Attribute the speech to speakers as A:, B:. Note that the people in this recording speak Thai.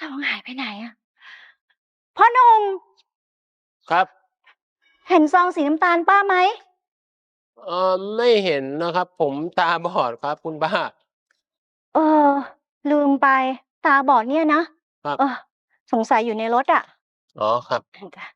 A: ซองหายไปไหนอะพ่อหนุ่ม
B: ครับ
A: เห็นซองสีน้ำตาลป้าไหม
B: เออไม่เห็นนะครับ ผมตาบอดครับ คุณป้า
A: เออ ลืมไป ตาบอดเนี่ยนะครับ เออ สงสัยอยู่ในรถอะ
B: อ๋อครับ
A: จ้ะ